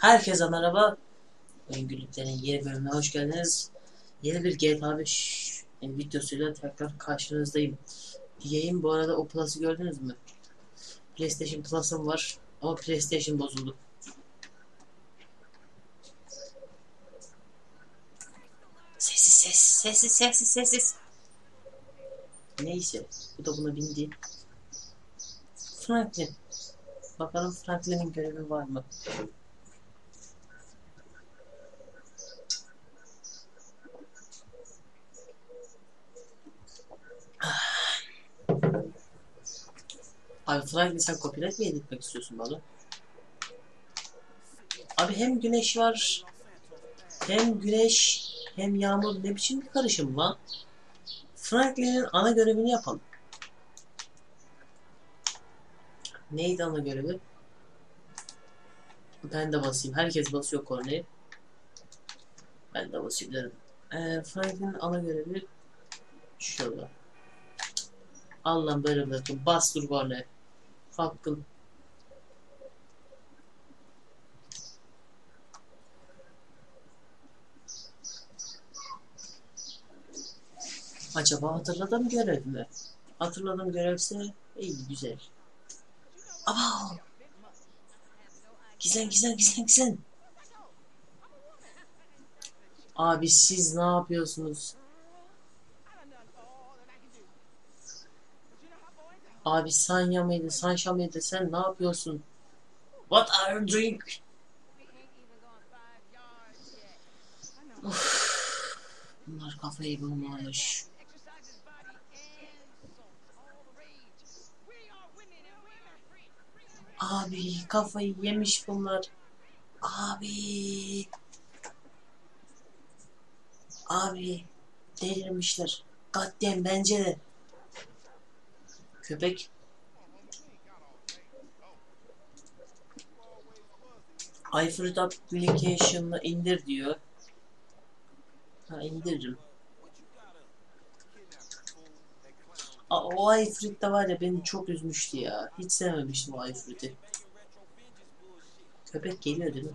Herkese merhaba. Oyun Günlükler'in yeni bölümüne hoş geldiniz. Yeni bir GTA 5 videosuyla tekrar karşınızdayım. Diyeyim bu arada o Plus'ı gördünüz mü? PlayStation Plus'ım var ama PlayStation bozuldu. Sessiz sessiz sessiz sessiz sessiz. Neyse bu da buna bindi. Franklin. Bakalım Franklin'in görevi var mı? Franklin sen copyright mi editmek istiyorsun bana? Abi hem güneş var hem güneş hem yağmur ne biçim bir karışım lan? Franklin'in ana görevini yapalım. Neydi ana görevi? Ben de basayım. Herkes basıyor korneyi. Ben de basayım dedim. Ee, Franklin'in ana görevi şurada. Allah'ım böyle bırakın. Bas dur korneyi. Hakkın. Acaba hatırladım görev mi? Hatırladım görevse iyi güzel. Aba! Gizlen gizlen gizlen gizlen. Abi siz ne yapıyorsunuz? Abi Sanya mıydı, Sanşa mıydı? Sen ne yapıyorsun? What are you drink? Of. Bunlar kafayı bulmuş. Abi kafayı yemiş bunlar. Abi. Abi delirmişler. Goddamn bence de. Köpek. iFruit application'ı indir diyor. Ha indiririm. Aa, o iFruit de var ya beni çok üzmüştü ya. Hiç sevmemiştim o iFruit'i. Köpek geliyor değil mi?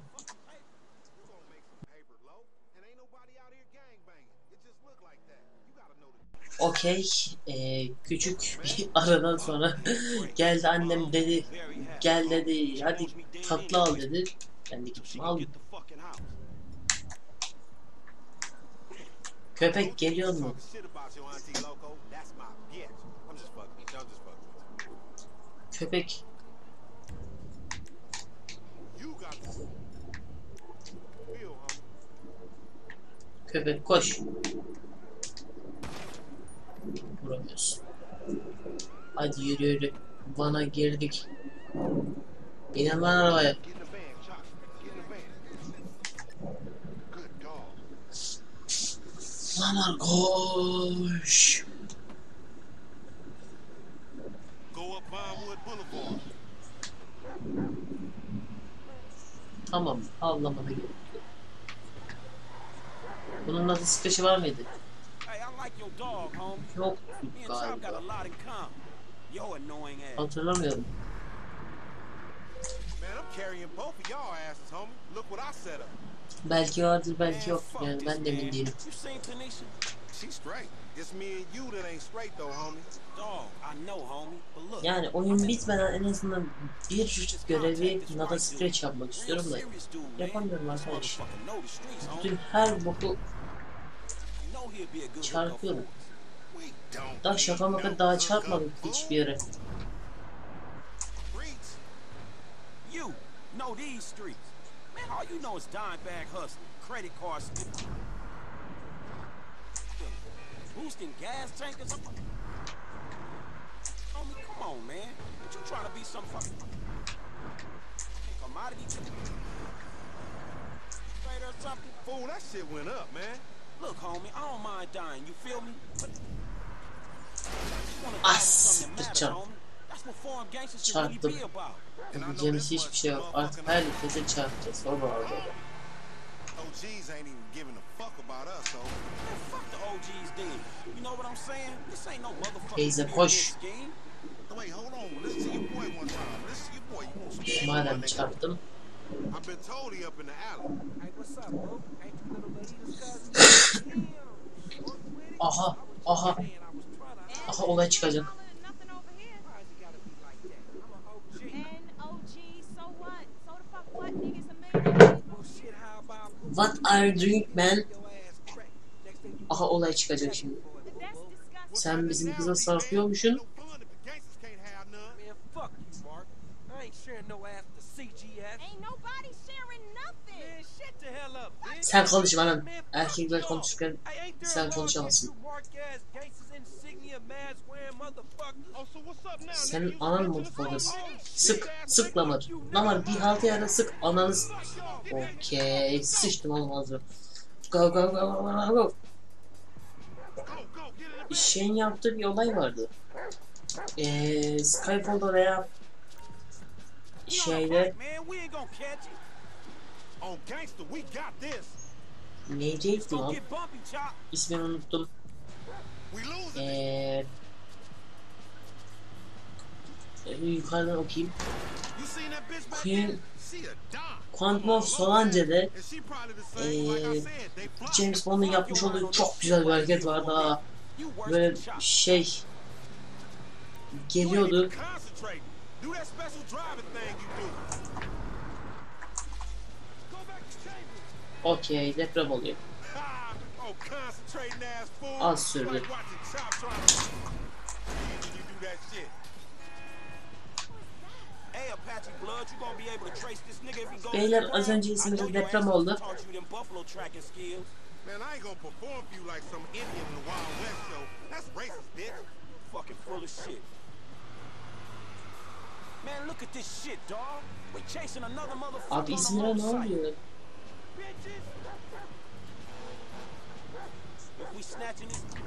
Okey. Ee, küçük bir aradan sonra geldi annem dedi gel dedi hadi tatlı al dedi. Ben de gittim aldım. Köpek geliyor mu? Köpek. Köpek koş. Vuramıyorsun. Hadi yürü yürü. Bana girdik. Binin lan arabaya. Lan koş. Tamam, avlamana gerek yok. Bunun adı sıkışı var mıydı? Yok galiba. Hatırlamıyorum. Belki vardır, belki yok. Yani ben de emin değilim. Yani oyun bitmeden en azından bir görevi Nada Scratch yapmak istiyorum da yapamıyorum arkadaş. Bütün her boku çarpıyorum. Daha şaka maka daha çarpmadım hiçbir yere. You know these streets. Man, all you know is dime bag hustling, credit cards, boosting gas tankers. Homie, come on, man. What you trying to be some fucking commodity trader or something? Fool, that shit went up, man. Look, homie, I don't mind dying. You feel me? But wanna Ah, Çarptım. be about. Yapabileceğimiz hiçbir şey yok. Artık herkese çarpacağız. O bağlı. OGs ain't even giving a fuck about us, so Man, fuck the OGs then. You know what I'm saying? This ain't no motherfucking wait, hold on. Listen to your boy one time. Listen to your boy. You want some shit, my Madem çarptım. I've been told he up in the alley. Hey, what's up, bro? Ain't you little Lolita's cousin? Aha, aha, aha olay çıkacak. What? Are you doing man? Aha olay çıkacak şimdi. Sen bizim kıza sarkıyormuşsun. Oh, so what's up now? Senin nigga? You anan? Oh, Sık, sık lamar. Lamar bir haltı yerde sık ananız. Okey, sıçtım oğlum ağzına. Go go go go go. Şeyin yaptığı bir olay vardı. Eee Skyfall'da veya şeyde On gangster, we got this. neydi chop. İsmini unuttum. Eee e, yukarıdan okuyayım. Queen-. Quantum of they fly. James Bond'un yapmış olduğu çok güzel bir hareket vardı ha. Böyle şey geliyordu. even concentrating. Do that special driving thing you do. Go back to chamber. Okey deprem oluyor. Az sürdü. Beyler, az önce ground? İzmir'de I know your deprem oldu. Abi İzmir'e ne oluyor? Bitches. If we snatching this dude,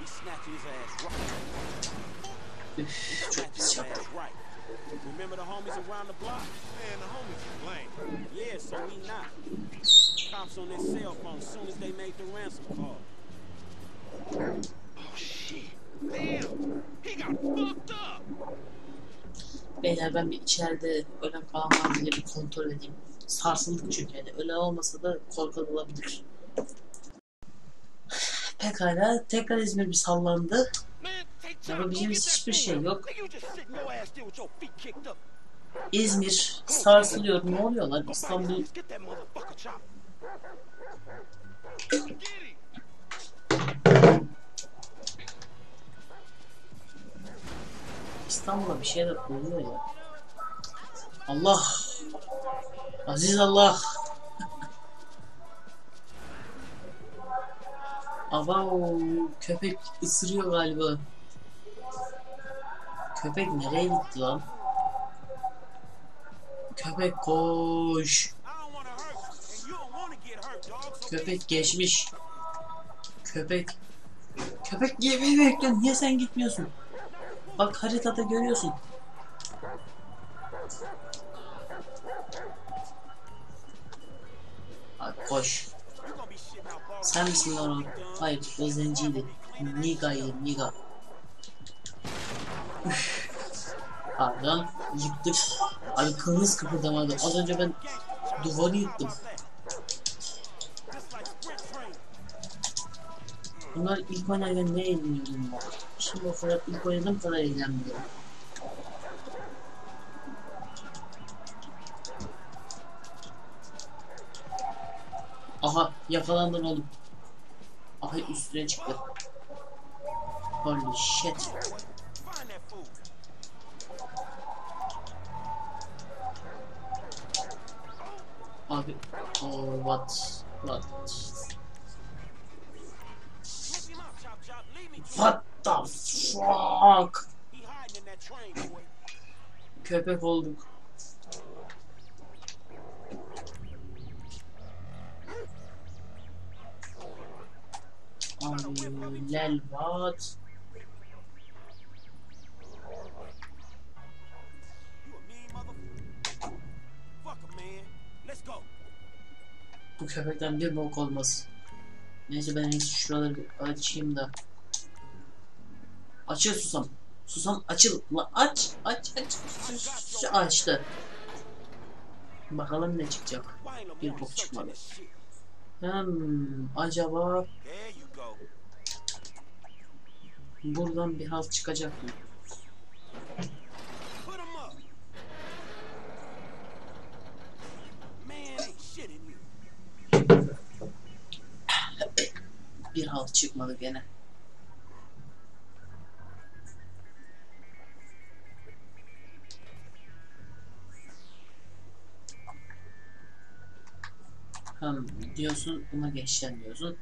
we snatching his ass right. Çok Snatching his ass right. Remember the homies around the block? Man, the homies lame. Yeah, so we not. Cops on their cell phone as soon as they made the ransom call. Oh, shit. Damn. He got fucked up. Beyler ben bir içeride ölen kalan var diye bir kontrol edeyim. Sarsıldık çünkü yani ölen olmasa da korkan olabilir. Pekala tekrar İzmir bir sallandı. Yapabileceğimiz hiçbir şey yok. İzmir sarsılıyor. Ne oluyor lan? İstanbul İstanbul'a bir şeyler oluyor ya. Allah. Aziz Allah. Ava köpek ısırıyor galiba. Köpek nereye gitti lan? Köpek koş. Köpek geçmiş. Köpek. Köpek bekliyor. Niye sen gitmiyorsun? Bak haritada görüyorsun. Abi koş. Sen misin lan o? Hayır o zenciydi. Niga'ydı Niga. Üf. Pardon yıktık. Abi kılınız kıpırdamadı. Az önce ben duvarı yıktım. Bunlar ilk oynarken ne eğleniyordum ya. Şimdi o kadar ilk oynadığım kadar eğlenmiyorum. Aha yakalandın oğlum. Aha üstüne çıktı. Holy shit. Abi oh what what what the fuck köpek olduk. Lel what? Bu köpekten bir bok olmaz. Neyse ben en iyisi şuraları açayım da. Açıl susam. Susam açıl. La aç aç aç. Sus, Açtı. Bakalım ne çıkacak. Bir bok çıkmadı. Hmm, acaba buradan bir halt çıkacak mı? Bir halt çıkmadı gene. Hem diyorsun buna geçeceğim diyorsun.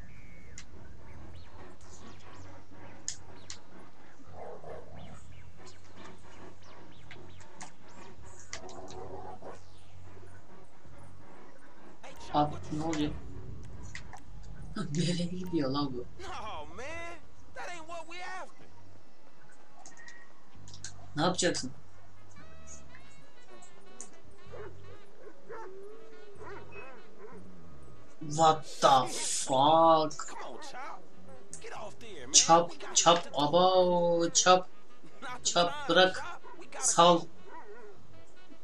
Sal.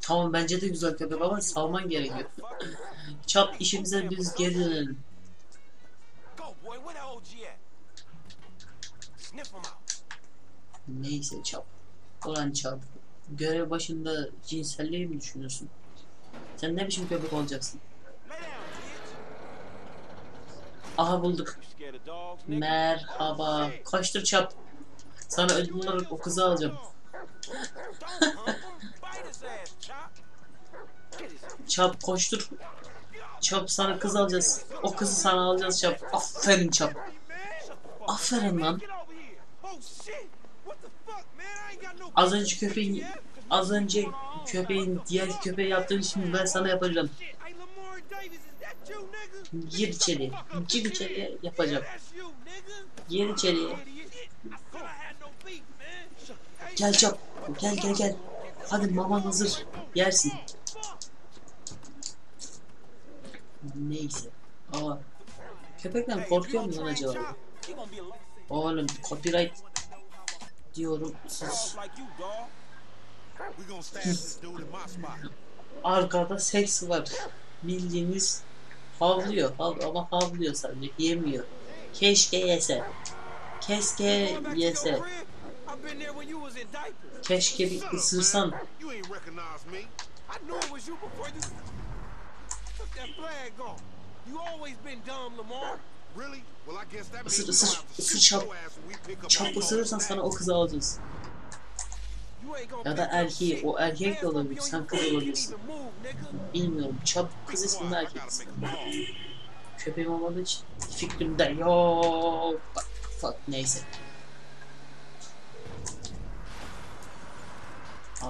Tamam bence de güzel köpek ama salman gerekiyor. Çap işimize biz geri dönelim. Neyse çap. Ulan çap. Görev başında cinselliği mi düşünüyorsun? Sen ne biçim köpek olacaksın? Aha bulduk. Merhaba. Koştur çap. Sana ödül olarak o kızı alacağım. Çap koştur. Çap sana kız alacağız. O kızı sana alacağız çap. Aferin çap. Aferin lan. Az önce köpeğin az önce köpeğin diğer köpeği yaptığın için ben sana yapacağım. Gir içeri. Gir içeri yapacağım. Gir içeriye. Gel çap. Gel gel gel. Hadi maman hazır. Yersin. Neyse. Aa. Köpekten korkuyor mu lan acaba? Oğlum copyright diyorum siz. Arkada seks var. Bildiğiniz havlıyor. Hav ama havlıyor sadece. Yemiyor. Keşke yese. Keşke yese. Keşke bir ısırsan. That flag off. You always been dumb, Lamar. Really? Well, I guess that means ısır. shoot çap. your ass when we pick up Çap ısırırsan sana o kızı alacağız. Ya da erkeği. O erkek de olabilir. Sen kız olabilirsin. Bilmiyorum. Çap kız Be ismi mi quiet, I erkek ismi? Köpeğim olmadığı için fikrimde yok. Fuck neyse.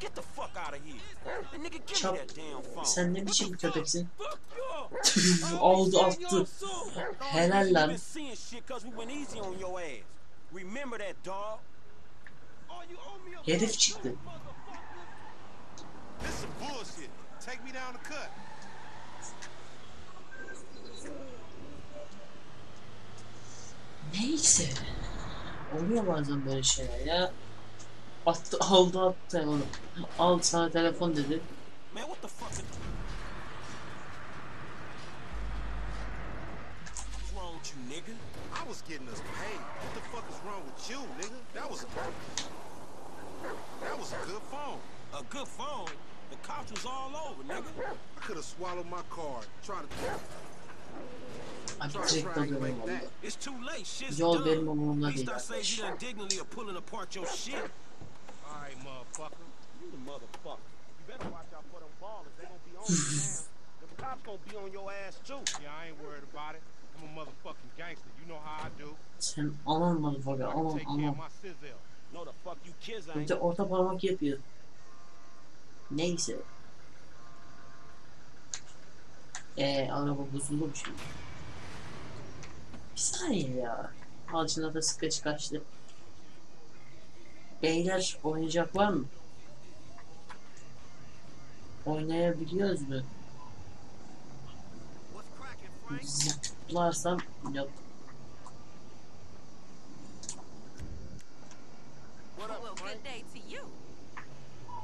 Get the fuck out of here. And nigga, give Çap, me that damn phone. Sen ne biçim köpeksin? Aldı attı. Helal lan. Herif çıktı. This some bullshit. Take me down the cut. Neyse. Oluyor bazen böyle şeyler ya. Attı, aldı attı telefonu. Al sana telefon dedi. Man, what the fuck is... What's wrong with you, nigga? I was getting us paid. What the fuck is wrong with you, nigga? That was that was a good phone. A good phone. The cops was all over, nigga. I could have swallowed my card. Try to Abi try to direkt triangulate alıyorum valla. that. It's too late. Shit's Yol done. benim umurumda At least değil motherfucker. You the motherfucker. You better watch out for them ballers. They gonna be on you now. Them cops gonna be on your ass too. Yeah, I ain't worried about it. I'm a motherfucking gangster. You know how I do. Sen aman motherfucker my sizzle. No, the fuck you kids Bir ain't. de orta parmak yapıyor. Neyse. Eee araba bozuldu mu şimdi? saniye ya. Alçına da sıkıç kaçtı. Beyler oynayacak var mı? Oynayabiliyoruz mu? Zıplarsam yok.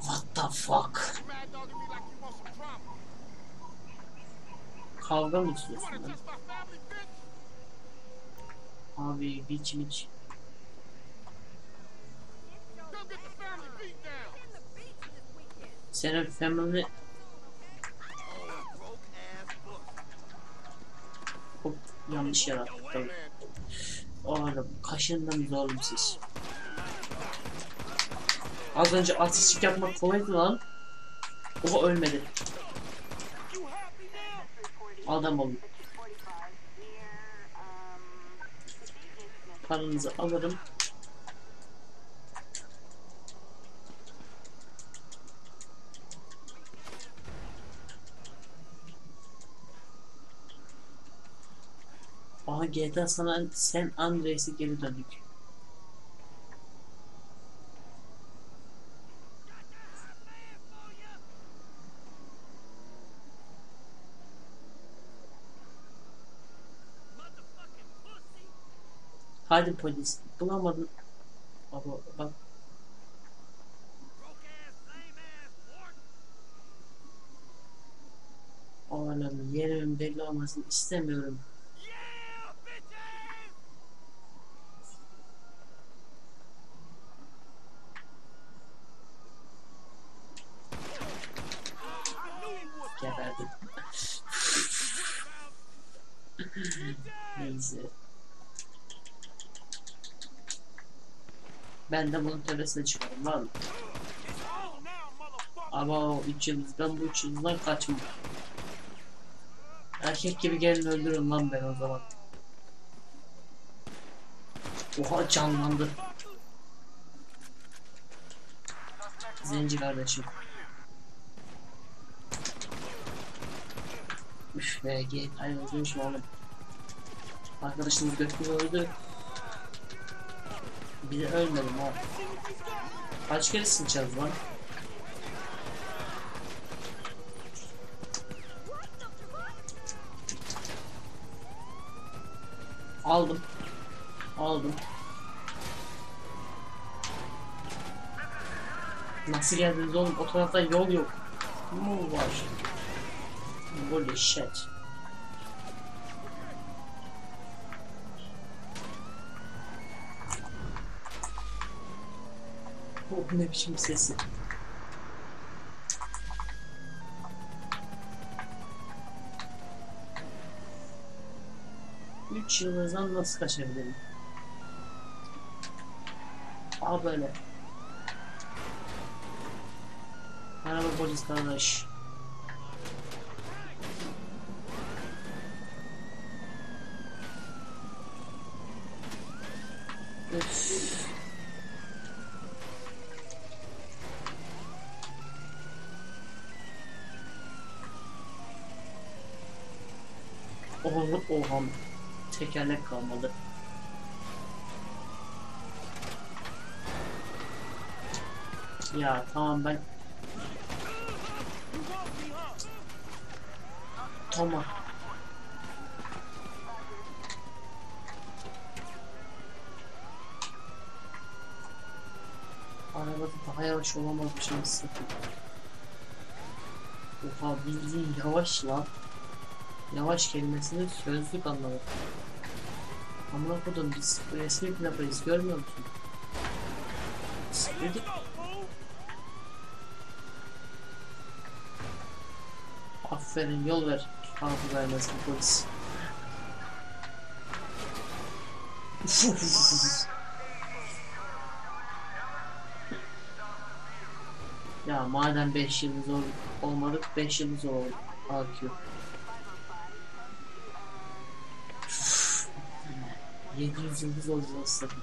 What the fuck? Kavga mı istiyorsun? Abi biç biç. Weekend. Senin family. Hop, yanlış yer attık tabii. Oğlum kaşındınız oğlum siz. Az önce artistlik yapmak kolaydı lan. O ölmedi. Adam olun. Paranızı alırım. GTA sana San Andreas'e geri döndük. Hadi polis. Bulamadın. Ama bak. Oğlum yerimin belli olmasını istemiyorum. Ben de bunun tepesine çıkarım mı? Ama o 3 yıldız ben bu 3 yıldızdan kaçmam. Erkek gibi gelin öldürün lan ben o zaman. Oha canlandı. Zenci kardeşim. Üf be GTA'yı özlemişim oğlum. Arkadaşımız götünü öldü. Bir ölmedim ha. Kaç kere sıçacağız lan? Aldım. Aldım. Nasıl geldiniz oğlum? O tarafta yol yok. Mu var? Holy shit. Ne biçim sesi? Üç yıldızdan nasıl kaçabilirim? Aa böyle. Merhaba polis kardeş. Üf. Oha, oha. Tekerlek kalmadı. Ya tamam ben Tamam. Arabada daha yavaş olamaz bir şey. Oha bildiğin yavaş lan. Yavaş kelimesini sözlük anlamı. Amına kodum biz resmi plakayız görmüyor musun? Dedik. Aferin yol ver. Vermez bu polis. ya madem 5 yıldız ol olmadık 5 yıldız olalım. AQ. 700 yıldız olacağız aslında.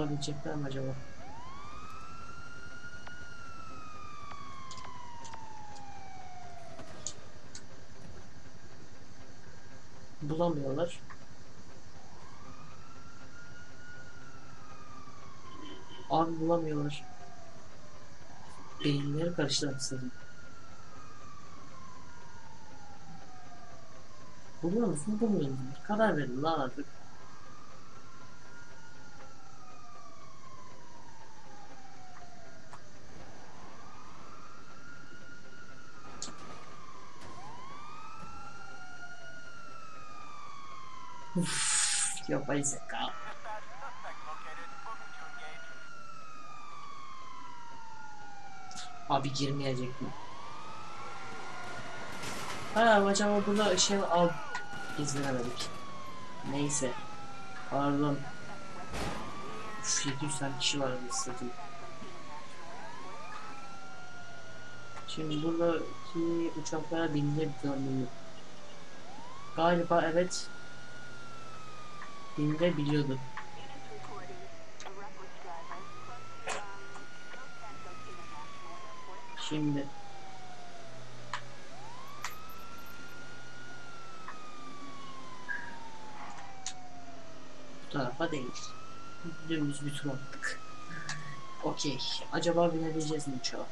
bulabilecekler mi acaba? Bulamıyorlar. Abi bulamıyorlar. Beyinleri karıştı aslında. Buluyor musun? Bulmuyor musun? Karar verin lan artık. Uf, yapay zeka. Abi girmeyecek mi? Ha acaba burada şey al izlenemedik. Neyse. Pardon. Uf 700 tane kişi var istedim. Şimdi buradaki uçaklara binilebiliyor. Galiba evet. Binilebiliyordu. Şimdi bu tarafa değil. Dümdüz bir tur attık. Okey. Acaba binebileceğiz mi uçağa?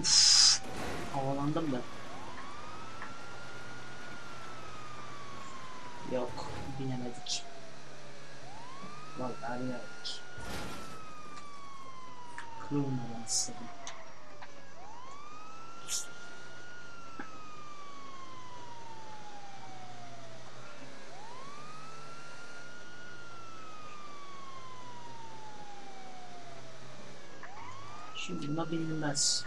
Uf, havalandım da. Yok, binemedik. Vallahi binemedik. Kırılmadan istedim. Şimdi buna binilmez.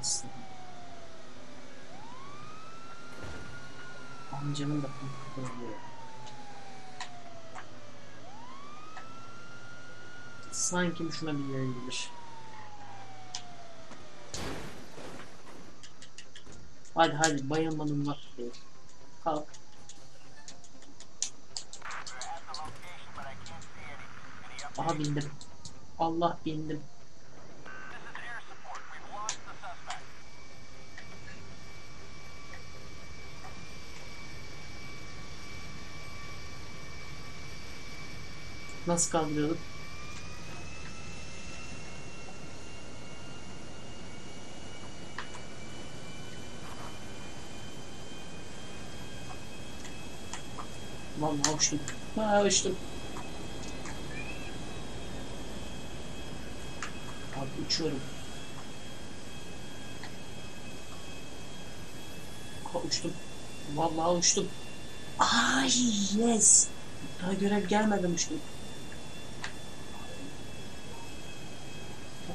Aslında. Amcamın da korkutu oluyor. Sanki şuna binilebilir. Hadi hadi bayılmanın değil. Kalk. Aha bindim. Allah bindim. Nasıl kaldırıyorduk? Vallahi uçtum. Ha uçtum. Abi uçuyorum. Ha, uçtum. Vallahi uçtum. Ay yes. Daha görev gelmeden uçtum.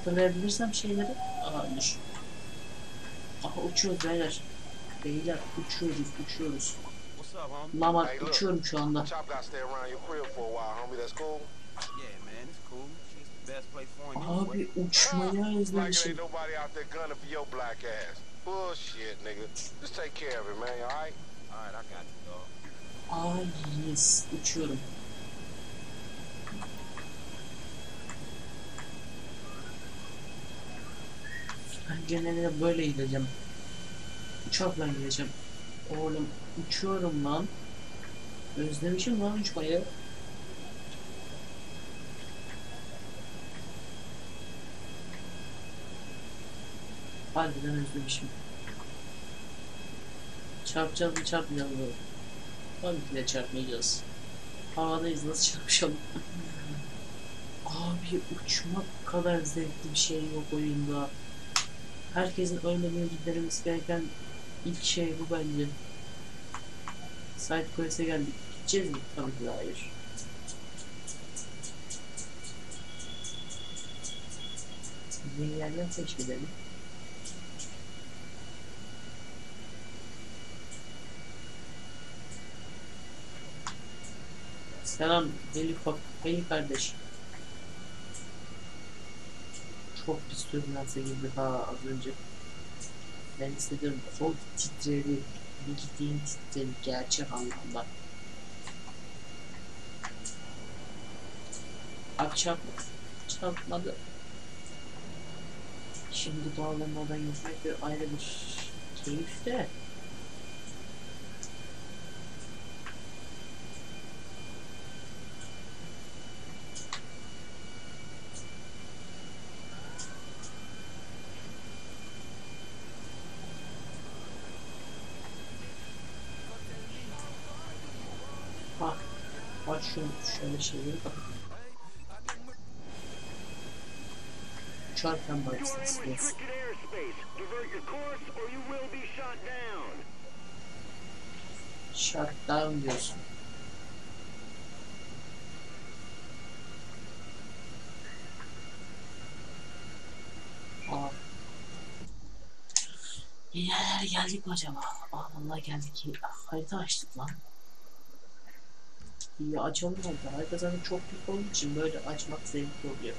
Hatırlayabilirsem şeyleri. Aa dur. Aha uçuyoruz beyler. Beyler uçuyoruz uçuyoruz. Look. uçuyorum şu anda. Chop got to stay around your crib for a while, homie. That's cool. Yeah, man, it's cool. It's the best place for him anyway. Abi uçmayı Like it özlemişim. ain't nobody out there gunning for your black ass. Bullshit, nigga. Just take care of it, man, alright? All right, I got you, dog. Ay yes uçuyorum. Ben genelde böyle gideceğim. Uçakla gideceğim. Oğlum uçuyorum lan. Özlemişim lan uçmayı. Harbiden özlemişim. Çarpacağız mı çarpmayacağız mı? Tabii ki de çarpmayacağız. Havadayız nasıl çarpışalım? Abi uçmak kadar zevkli bir şey yok oyunda. Herkesin ölmeden gitmemiz gereken ilk şey bu bence. Side quest'e geldik. Gideceğiz mi? Tabii ki hayır. Yerden seçmeyelim. Selam Helikop Heli kardeş. Çok pis türbülansa girdi ha az önce. Ben istedim sol titredi. Bir gittiğim titredi gerçek anlamda. Akşam çarpmadı. Şimdi dağılmadan yüzmek de ayrı bir keyif de. Bak, bak şunu şöyle şeyleri bak. Uçarken bak istiyorsun. Restricted airspace. Divert your course or you will be shot down. Diyorsun. Aa. Bir yerlere geldik acaba? Aa vallahi geldik. Harita açtık lan. İyi açalım orada. Harita zaten çok büyük olduğu için böyle açmak zevkli oluyor.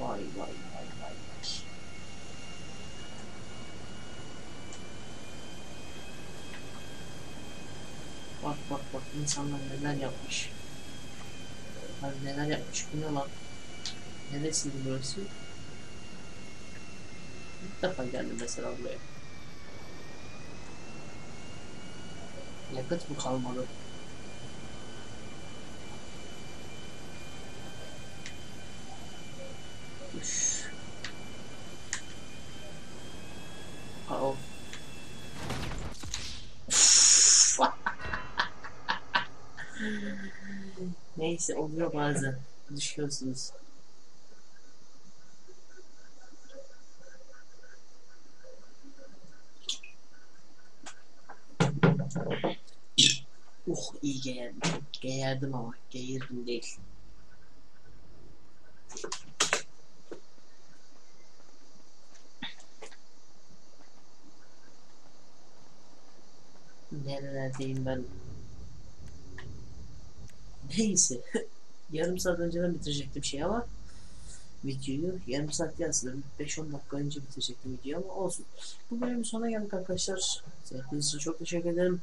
Vay vay vay vay vay. Bak bak bak insanlar neler yapmış. Abi neler yapmış bu ne lan? Neresiydi burası? İlk defa geldim mesela buraya. Yakıt mı kalmadı? Üf. Aa. Neyse oluyor bazen. Düşüyorsunuz. Uh iyi geğerdim. Geğerdim ama geğirdim değil. Nerelerdeyim ben? Neyse. Yarım saat önceden bitirecektim şey ama videoyu yarım saat değil aslında 5-10 dakika önce bitirecektim videoyu ama olsun. Bu bölümün sonuna geldik arkadaşlar. Seyrettiğiniz için çok teşekkür ederim.